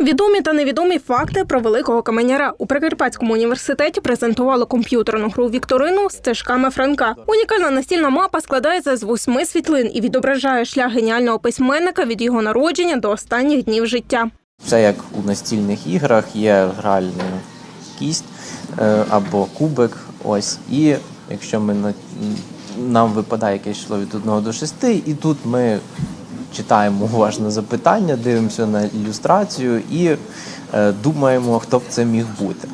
Відомі та невідомі факти про великого каменяра у Прикарпатському університеті презентували комп'ютерну гру Вікторину стежками Франка. Унікальна настільна мапа складається з восьми світлин і відображає шлях геніального письменника від його народження до останніх днів життя. Це як у настільних іграх є гральна кість е, або кубик. Ось. І якщо ми на, нам випадає якесь число від 1 до 6, і тут ми читаємо уважно запитання, дивимося на ілюстрацію і е, думаємо, хто б це міг бути.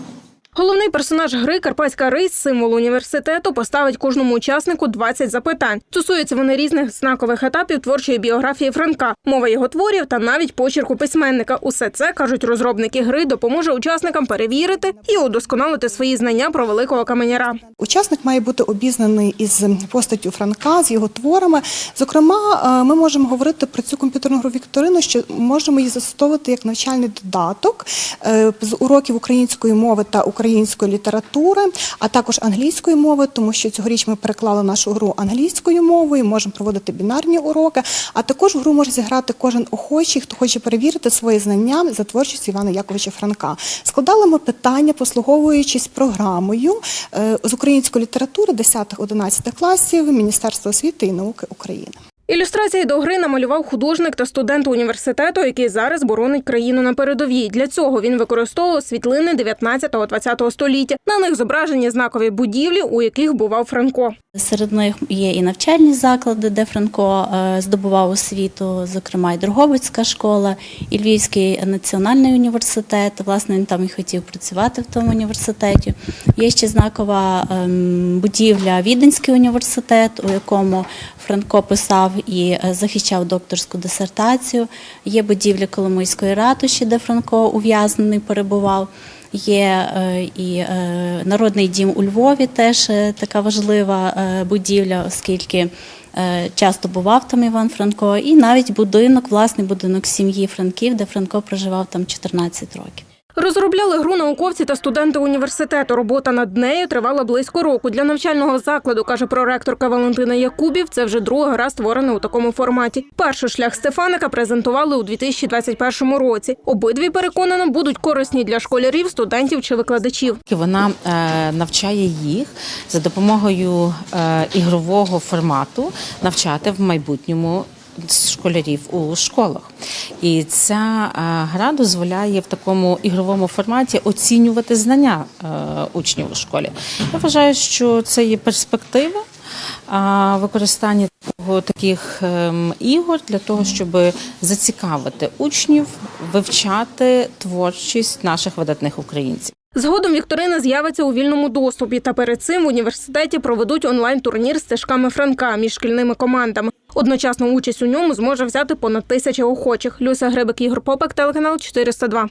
Головний персонаж гри Карпатська рись, символ університету, поставить кожному учаснику 20 запитань. Стосуються вони різних знакових етапів творчої біографії Франка, мови його творів та навіть почерку письменника. Усе це кажуть розробники гри, допоможе учасникам перевірити і удосконалити свої знання про великого каменяра. Учасник має бути обізнаний із постаттю Франка, з його творами. Зокрема, е, ми можемо говорити про цю комп'ютерну гру Вікторину, що можемо її застосовувати як навчальний додаток е, з уроків української мови та української літератури, а також англійської мови, тому що цьогоріч ми переклали нашу гру англійською мовою, можемо проводити бінарні уроки. А також гру може зіграти кожен охочий, хто хоче перевірити свої знання за творчістю Івана Яковича Франка. Складали ми питання, послуговуючись програмою е, з української літератури 10-11 класів Міністерства освіти і науки України. Ілюстрації до гри намалював художник та студент університету, який зараз боронить країну на передовій. Для цього він використовував світлини 19-20 століття. На них зображені знакові будівлі, у яких бував Франко. Серед них є і навчальні заклади, де Франко е, здобував освіту, зокрема і Дрогобицька школа, і Львівський національний університет. Власне, він там і хотів працювати в тому університеті. Є ще знакова ем, будівля Віденський університет, у якому Франко писав і е, захищав докторську дисертацію. Є будівля Коломийської ратуші, де Франко ув'язнений перебував. Є е, і е, народний дім у Львові, теж така важлива будівля, оскільки часто бував там Іван Франко, і навіть будинок, власний будинок сім'ї Франків, де Франко проживав там 14 років. Розробляли гру науковці та студенти університету. Робота над нею тривала близько року. Для навчального закладу, каже проректорка Валентина Якубів, це вже друга гра створена у такому форматі. Перший шлях Стефаника презентували у 2021 році. Обидві переконано будуть корисні для школярів, студентів чи викладачів. Вона е, навчає їх за допомогою е, ігрового формату навчати в майбутньому школярів у школах. І ця е, гра дозволяє в такому ігровому форматі оцінювати знання е, учнів у школі. Я вважаю, що це є перспектива. Використання таких ем, ігор для того, щоб зацікавити учнів вивчати творчість наших видатних українців. Згодом Вікторина з'явиться у вільному доступі. Та перед цим в університеті проведуть онлайн-турнір з стежками Франка між шкільними командами. Одночасно участь у ньому зможе взяти понад тисяча охочих. Люся Гребик, Ігор Попек, телеканал 402.